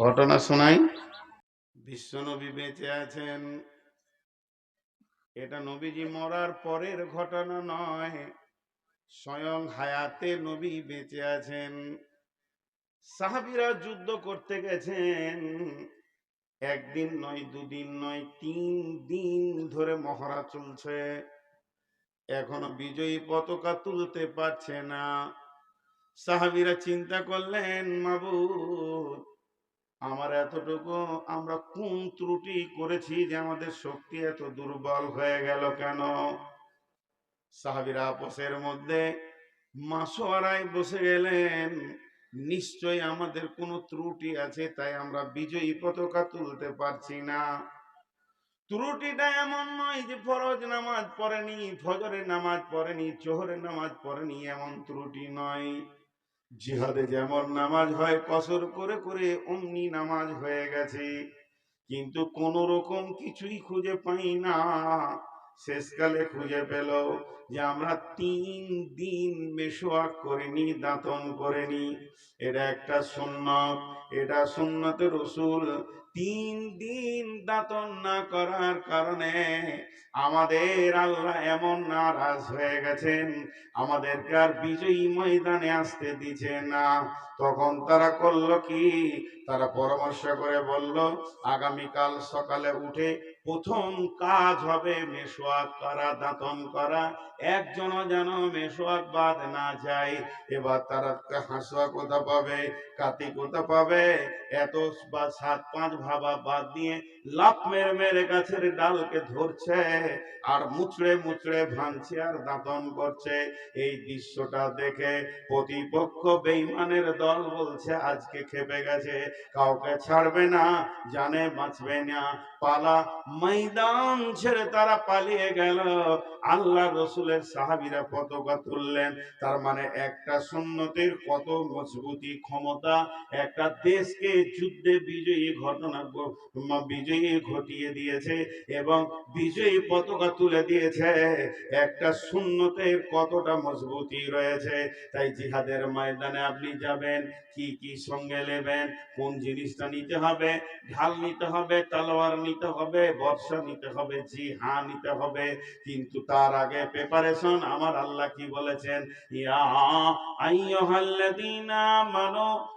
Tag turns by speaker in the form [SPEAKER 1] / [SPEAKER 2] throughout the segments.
[SPEAKER 1] ঘটনা শোনাই। বিশ্বনবী বেঁচে আছেন। এটা নবীজি মরার পরের ঘটনা নয়। স্বয়ং হায়াতে নবী বেঁচে আছেন। সাহাবিরা যুদ্ধ করতে গেছেন। একদিন নয়, দুদিন নয়, তিন দিন ধরে মহড়া চলছে। এখনও বিজয়ী পতাকা তুলতে পারছে না। সাহাবিরা চিন্তা করলেন, মাবুদ আমার এতটুকু আমরা কোন ত্রুটি করেছি যে আমাদের শক্তি এত দুর্বল হয়ে গেল কেন? সাহাবিরা আপোষের মধ্যে মাসোয়ারায় বসে গেলেন নিশ্চয় আমাদের কোনো ত্রুটি আছে, তাই আমরা বিজয়ী পতাকা তুলতে পারছি না। ত্রুটিটা এমন নয় যে ফরজ নামাজ পড়েনি, ফজরের নামাজ পড়েনি জোহরের নামাজ পড়েনি, এমন ত্রুটি নয়। জিহাদে যেমন নামাজ হয়, কসর করে করে অমনি নামাজ হয়ে গেছে। কিন্তু কোন রকম কিছুই খুঁজে পাই না। শেষকালে খুঁজে পেল যে আমরা তিন দিন মেশোয়াক করিনি, দাঁতন করিনি। এটা একটা সুন্নত। এটা সুন্নতে রসুল তিন দিন দাতন না করার কারণে আমাদের আল্লাহ এমন নারাজ হয়ে গেছেন, আমাদেরকে আর বিজয়ী ময়দানে আসতে দিছে না। তখন তারা করল কি? তারা পরামর্শ করে বলল, আগামীকাল সকালে উঠে প্রথম কাজ হবে মেশোয়াক করা, দাঁতন করা। একজনও যেন মেশোয়াক বাদ না যায়। এবার তারা হাসুয়া কোথা পাবে, কাতি কোথা পাবে? এত বা সাত পাঁচ ভাবা বাদ দিয়ে লাফ মেরে মেরে গাছের ডালকে ধরছে আর মুচড়ে মুচড়ে ভাঙছে আর দাঁতন করছে। এই দৃশ্যটা দেখে প্রতিপক্ষ বেইমানের দল বলছে, আজকে খেপে গেছে, কাউকে ছাড়বে না, জানে বাঁচবে না। পালা ময়দান ছেড়ে তারা পালিয়ে গেল। আল্লাহ রসুলের সাহাবিরা পতাকা তুললেন। তার মানে একটা সুন্নতের কত মজবুতি ক্ষমতা, একটা দেশকে যুদ্ধে বিজয়ী ঘটনা বিজয়ী ঘটিয়ে দিয়েছে এবং বিজয়ী পতাকা তুলে দিয়েছে। একটা সুন্নতের কতটা মজবুতি রয়েছে। তাই জিহাদের ময়দানে আপনি যাবেন, কি কি সঙ্গে নেবেন, কোন জিনিসটা নিতে হবে, ঢাল নিতে হবে, তলোয়ার নিতে হবে, বর্ষা নিতে হবে জি হা নিতে হবে। কিন্তু তার আগে প্রিপারেশন আমার আল্লাহ কি বলেছেন? ইয়া আইয়ুহাল্লাযীনা আমানু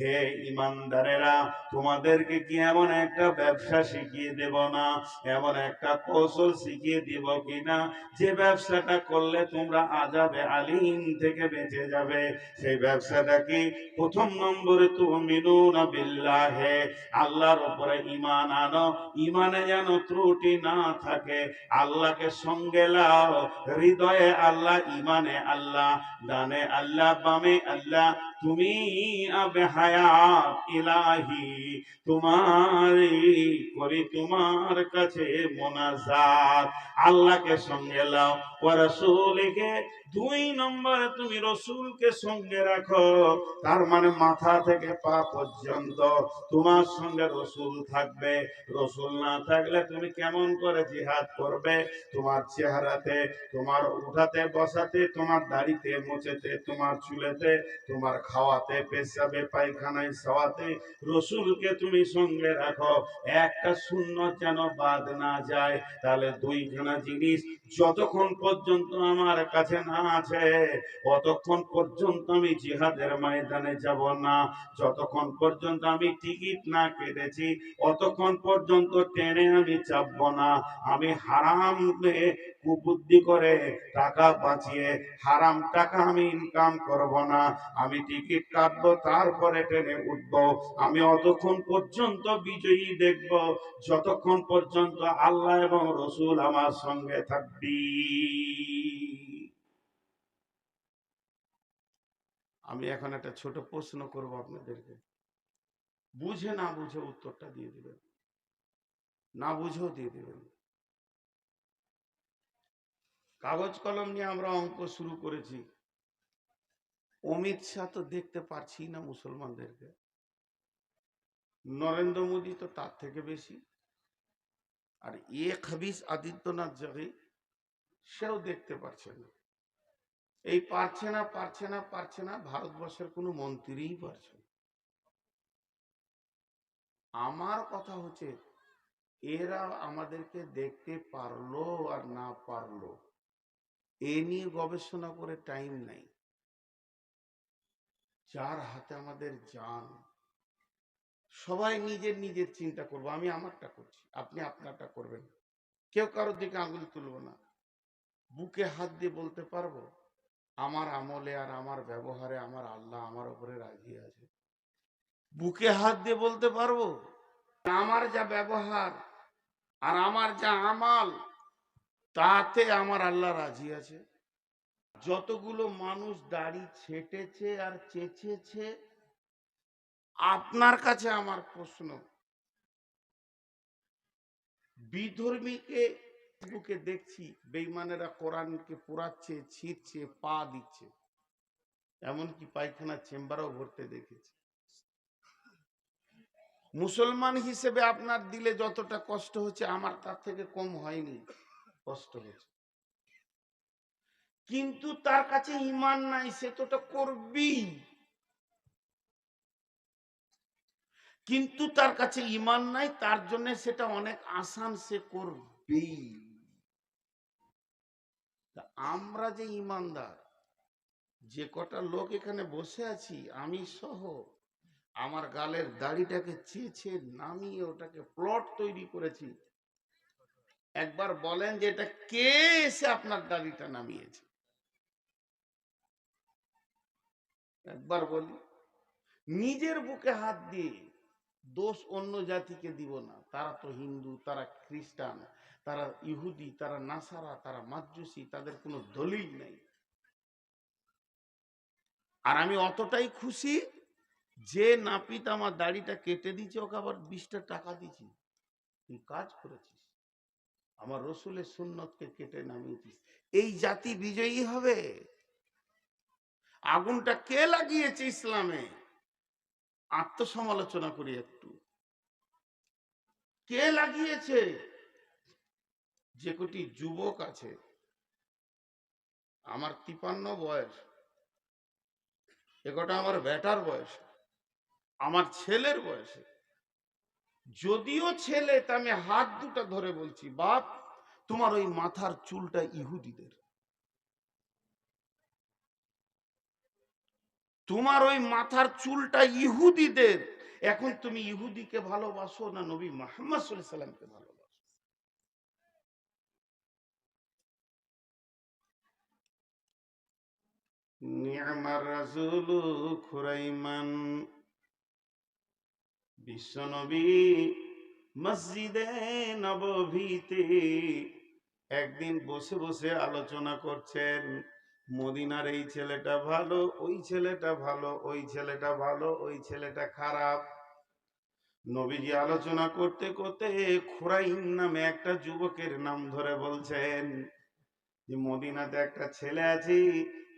[SPEAKER 1] হে ইমানদারেরা, তোমাদেরকে কি এমন একটা ব্যবসা শিখিয়ে দেব না? এমন একটা কৌশল শিখিয়ে কিনা? যে ব্যবসাটা করলে তোমরা আজাবে আলিম থেকে বেঁচে যাবে। সেই ব্যবসাটা কি? প্রথম নম্বরে তুমিনুনা বিল্লাহে, আল্লাহর উপরে ইমান আনো। ইমানে যেন ত্রুটি না থাকে, আল্লাহকে সঙ্গে লাও। হৃদয়ে আল্লাহ ইমানে আল্লাহ দানে আল্লাহ বামে আল্লাহ তুমি আবে হায়াত ইলাহি, তোমার করি তোমার কাছে মোনাজাত। আল্লাহকে সঙ্গে লাও ও রসুলকে দুই নম্বরে তুমি রসুলকে সঙ্গে রাখো। তার মানে মাথা থেকে পা পর্যন্ত তোমার সঙ্গে রসুল থাকবে। রসুল না থাকলে তুমি কেমন করে জিহাদ করবে? তোমার চেহারাতে, তোমার উঠাতে, বসাতে, তোমার দাড়িতে মোচেতে তোমার চুলেতে, তোমার খাওয়াতে, পেশাবে, পায়খানায় খাওয়াতে রসুলকে তুমি সঙ্গে রাখো। একটা শূন্য যেন বাদ না যায়। তাহলে দুইখানা জিনিস যতক্ষণ পর্যন্ত আমার কাছে না আছে ততক্ষণ পর্যন্ত আমি জিহাদের ময়দানে যাব না। যতক্ষণ পর্যন্ত আমি টিকিট না কেটেছি, অতক্ষণ পর্যন্ত ট্রেনে আমি চাপবো না। আমি হারাম কুবুদ্ধি করে টাকা বাঁচিয়ে হারাম টাকা আমি ইনকাম করব না। আমি টিকিট কাটবো, তারপরে ট্রেনে উঠবো। আমি অতক্ষণ পর্যন্ত বিজয়ী দেখব, যতক্ষণ পর্যন্ত আল্লাহ এবং রসুল আমার সঙ্গে থাকবি। আমি এখন একটা ছোট প্রশ্ন করব আপনাদেরকে। বুঝে না বুঝে উত্তরটা দিয়ে দিবেন। না বুঝেও দিয়ে দিবেন। কাগজ কলম নিয়ে আমরা অঙ্ক শুরু করেছি। অমিত শাহ তো দেখতে পারছি না মুসলমানদেরকে। নরেন্দ্র মোদী তো তার থেকে বেশি। আর এ খাবিস আদিত্যনাথ জগে, সেও দেখতে পারছে না। এই পারছে না পারছে না পারছে না, ভারতবর্ষের কোনো মন্ত্রীই পারছে না। আমার কথা হচ্ছে, এরা আমাদেরকে দেখতে পারল আর না পারল। এ নিয়ে গবেষণা করে টাইম নাই। যার হাতে আমাদের যান সবাই নিজের নিজের চিন্তা করব, আমি আমারটা করছি, আপনি আপনারটা করবেন। কেউ কারোর দিকে আঙুল তুলবো না। বুকে হাত দিয়ে বলতে পারব, আমার আমলে আর আমার ব্যবহারে আমার আল্লাহ আমার উপরে রাজি আছে। বুকে হাত দিয়ে বলতে পারব, আমার যা ব্যবহার আর আমার যা আমাল তাতে আমার আল্লাহ রাজি আছে। যতগুলো মানুষ দাড়ি ছেটেছে আর চেঁচেছে, আপনার কাছে আমার প্রশ্ন। বিধর্মীকে বুকে দেখছি বেইমানেরা কোরআনকে পোড়াচ্ছে, ছিঁড়ছে, পা দিচ্ছে। এমনকি পায়খানা চেম্বারও ভরতে দেখেছি। মুসলমান হিসেবে আপনার দিলে যতটা কষ্ট হচ্ছে, আমার তার থেকে কম হয়নি। কষ্ট হয়েছে। কিন্তু তার কাছে ইমান নাই, সে তো ওটা করবেই। কিন্তু তার কাছে ইমান নাই, তার জন্য সেটা অনেক আসান সে করবেই। আমরা যে ইমানদার, যে কটা লোক এখানে বসে আছি, আমি সহ, আমার গালের দাড়িটাকে চেয়েছে নামিয়ে ওটাকে প্লট তৈরি করেছি একবার বলেন যে এটা কে এসে আপনার দাড়িটা নামিয়েছে? একবার বলি, নিজের বুকে হাত দিয়ে দোষ অন্য জাতিকে দিব না। তারা তো হিন্দু, তারা খ্রিস্টান, তারা ইহুদি, তারা নাসারা, তারা মাজুসি তাদের কোনো দলিল নেই। আর আমি অতটাই খুশি যে নাপিত আমার দাড়িটা কেটে দিয়েছে, ওকে আবার বিশটা টাকা দিয়েছি। তুই কাজ করেছিস। আমার রসুলের সুন্নতকে কেটে নামিয়ে নামিয়েছিস এই জাতি বিজয়ী হবে? আগুনটা কে লাগিয়েছে ইসলামে? আত্মসমালোচনা করি একটু। কে লাগিয়েছে? যে কটি যুবক আছে। আমার তিপান্ন বয়স। একটা আমার বেটার বয়স। আমার ছেলের বয়সে। যদিও ছেলে, তা আমি হাত দুটা ধরে বলছি, বাপ, তোমার ওই মাথার চুলটা ইহুদিদের। তোমার ওই মাথার চুলটা ইহুদিদের। এখন তুমি ইহুদিকে ভালোবাসো না নবী মোহাম্মদ সাল্লামকে ভালোবাসো? নিয়ামার রাসূলু খুরাইমান বিশ্বনবী মসজিদে নবভীতে একদিন বসে বসে আলোচনা করছেন, মদিনার এই ছেলেটা ভালো, ওই ছেলেটা ভালো, ওই ছেলেটা ভালো, ওই ছেলেটা খারাপ। নবীজি আলোচনা করতে করতে খুরাইম নামে একটা যুবকের নাম ধরে বলছেন যে, মদিনাতে একটা ছেলে আছে,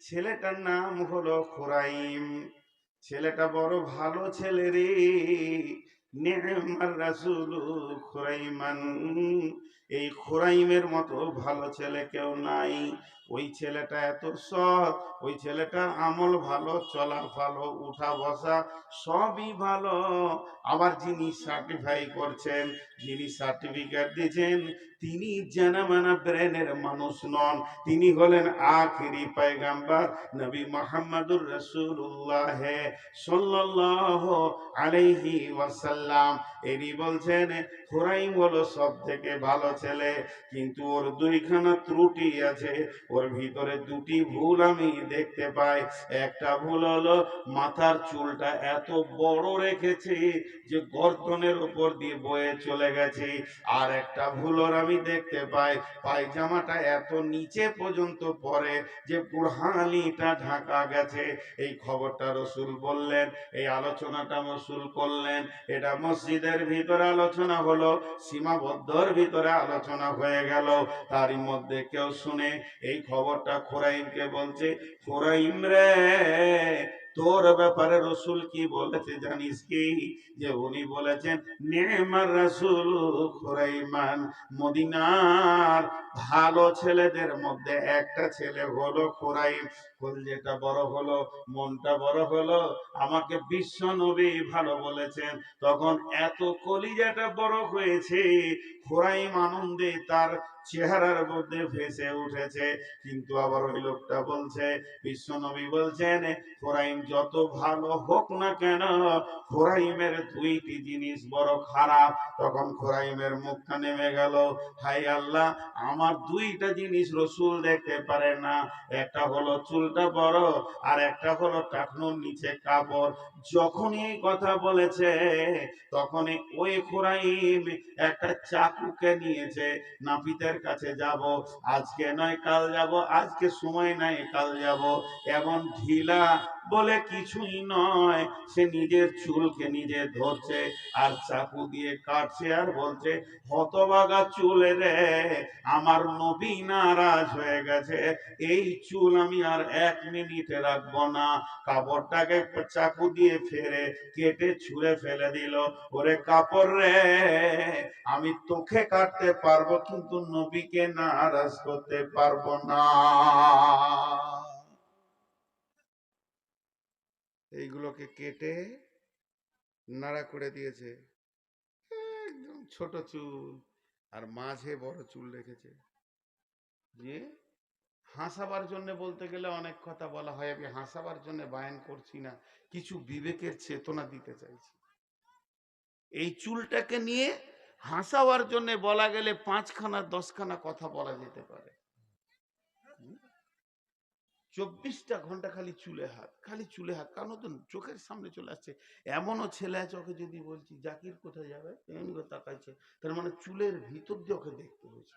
[SPEAKER 1] ছেলেটার নাম হলো খুরাইম। ছেলেটা বড় ভালো ছেলে রে। নেমার রাসুল খুরাইমান। এই খোরাইমের মতো ভালো ছেলে কেউ নাই। ওই ছেলেটা এত সৎ, ওই ছেলেটার আমল ভালো, চলা ভালো, উঠা বসা সবই ভালো। আবার যিনি সার্টিফাই করছেন, যিনি সার্টিফিকেট দিয়েছেন, তিনি জানামানা ব্রেনের মানুষ নন। তিনি হলেন আখিরি পায়গাম্বার নবী মোহাম্মদুর রসুল্লাহ সাল্লাহ আলাইহি ওয়াসাল্লাম। এরই বলছেন, খোরাইম হলো সব থেকে ভালো ছেলে, কিন্তু ওর দুইখানা ত্রুটি আছে। ওর ভিতরে দুটি ভুল আমি দেখতে পাই। একটা ভুল হলো, মাথার চুলটা এত বড় রেখেছে যে গর্দনের উপর দিয়ে বয়ে চলে গেছে। আর একটা ভুল ওর আমি দেখতে পাই, পায়জামাটা এত নিচে পর্যন্ত পরে যে বুড়হানিটা ঢাকা গেছে। এই খবরটা রসুল বললেন, এই আলোচনাটা রসুল করলেন। এটা মসজিদের ভিতরে আলোচনা হলো, সীমাবদ্ধর ভিতরে আলোচনা হয়ে গেল। তারই মধ্যে কেউ শুনে এই খবরটা খোরাইমকে বলছে খোরাইম রে, তোর ব্যাপারে রসুল কি বলেছে জানিস কি? যে উনি বলেছেন, নেমার রাসুল খোরাইমান, মদিনার ভালো ছেলেদের মধ্যে একটা ছেলে হলো খুরাইম যেটা বড় হলো, মনটা বড় হলো। আমাকে বিশ্ব নবী ভালো বলেছেন। তখন এত কলিজাটা বড় হয়েছে, খোরাইম আনন্দে তার চেহারার মধ্যে ভেসে উঠেছে। কিন্তু আবার ওই লোকটা বলছে, বিশ্ব নবী বলছেন, খোরাইম যত ভালো হোক না কেন, খোরাইমের দুইটি জিনিস বড় খারাপ। তখন খোরাইমের মুখটা নেমে গেল। হাই আল্লাহ, আমার দুইটা জিনিস রসুল দেখতে পারে না। একটা হলো চুলটা বড় আর একটা হলো টাকনুর নিচে কাপড়। যখনই এই কথা বলেছে, তখনই ওই খোরাইম একটা চাকুকে নিয়েছে, নাপিতের কাছে যাব, আজকে নয় কাল যাব, আজকে সময় নাই কাল যাব। এমন ঢিলা বলে কিছুই নয়। সে নিজের চুলকে নিজে ধরছে আর চাকু দিয়ে কাটছে আর বলছে, হতবাগা চুল রে, আমার নবী নারাজ হয়ে গেছে। এই চুল আমি আর এক মিনিটে রাখব না। কাপড়টাকে চাকু দিয়ে ফেরে কেটে ছুঁড়ে ফেলে দিল। ওরে কাপড় রে, আমি তোকে কাটতে পারব, কিন্তু নবীকে নারাজ করতে পারব না। এইগুলোকে কেটে নাড়া করে দিয়েছে। একদম ছোট চুল আর মাঝে বড় চুল রেখেছে। যে হাসাবার জন্য বলতে গেলে অনেক কথা বলা হয়, আমি হাসাবার জন্য বায়ান করছি না, কিছু বিবেকের চেতনা দিতে চাইছি। এই চুলটাকে নিয়ে হাসাবার জন্য বলা গেলে পাঁচখানা, দশখানা কথা বলা যেতে পারে। চব্বিশটা ঘণ্টা খালি চুলে হাত, খালি চুলে হাত। কারণ তো চোখের সামনে চলে আসছে। এমনও ছেলে আছে ওকে যদি বলছি, জাকির কোথায় যাবে? এমনি তাকাইছে। তার মানে চুলের ভিতর দিয়ে ওকে দেখতে হয়েছে।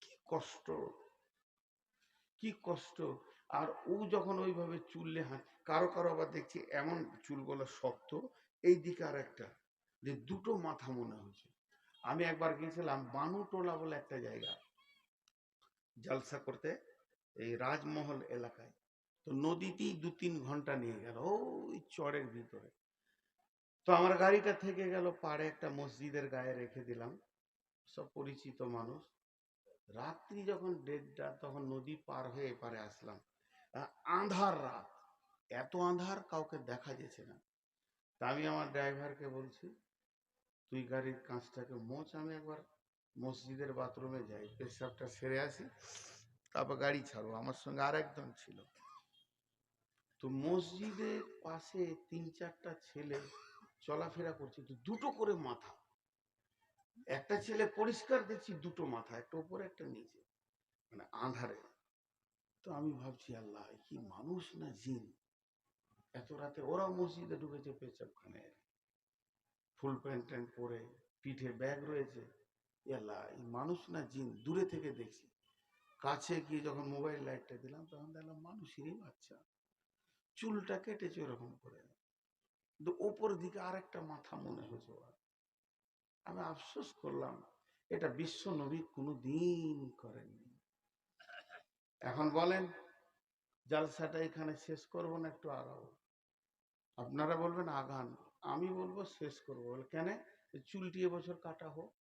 [SPEAKER 1] কি কষ্ট। কি কষ্ট। আর ও যখন ওইভাবে চুললে হাত, কারও কারও আবার দেখছি এমন চুলগুলো শক্ত। এই দিকে আর একটা, যে দুটো মাথা মনে হয়েছে। আমি একবার গিয়েছিলাম বানুটোলা বলে একটা জায়গা, জালসা করতে। এই রাজমহল এলাকায়। তো নদীতেই দু তিন ঘণ্টা নিয়ে গেল, ওই চরের ভিতরে। তো আমার গাড়িটা থেকে গেল, পাড়ে একটা মসজিদের গায়ে রেখে দিলাম। সব পরিচিত মানুষ। রাত্রি যখন দেড়টা, তখন নদী পার হয়ে এপারে আসলাম। আঁধার রাত। এত আঁধার কাউকে দেখা যেছে না। তা আমি আমার ড্রাইভারকে বলছি, তুই গাড়ির কাঁচটাকে মোচ, আমি একবার মসজিদের বাথরুমে যাই। পেশাবটা সেরে আসি। তারপর গাড়ি ছাড়ো, আমার সঙ্গে আর একজন ছিল। তো মসজিদের পাশে তিন চারটা ছেলে চলাফেরা করছে, তো দুটো করে মাথা। একটা ছেলে পরিষ্কার দেখছি, দুটো মাথা, একটা উপরে, একটা নিচে মানে আঁধারে। তো আমি ভাবছি, আল্লাহ কি মানুষ না জিন? এত রাতে ওরাও মসজিদে ঢুকেছে পেশাবখানে ফুল প্যান্ট ট্যান্ট পরে পিঠে ব্যাগ রয়েছে। আল্লাহ, এই মানুষ না জিন? দূরে থেকে দেখছি। কাছে গিয়ে যখন মোবাইল লাইটটা দিলাম তখন দেখলাম মানুষেরই বাচ্চা। চুলটা কেটেছে ওরকম করে। কিন্তু ওপর দিকে আরেকটা মাথা মনে হয়েছে। আমি আফসোস করলাম এটা বিশ্ব নবী কোনো দিন করেননি। এখন বলেন জালসাটা এখানে শেষ করব না একটু আগাবো? আপনারা বলবেন আগান। আমি বলব শেষ করব। কেন? চুলটি এবছর কাটা হোক।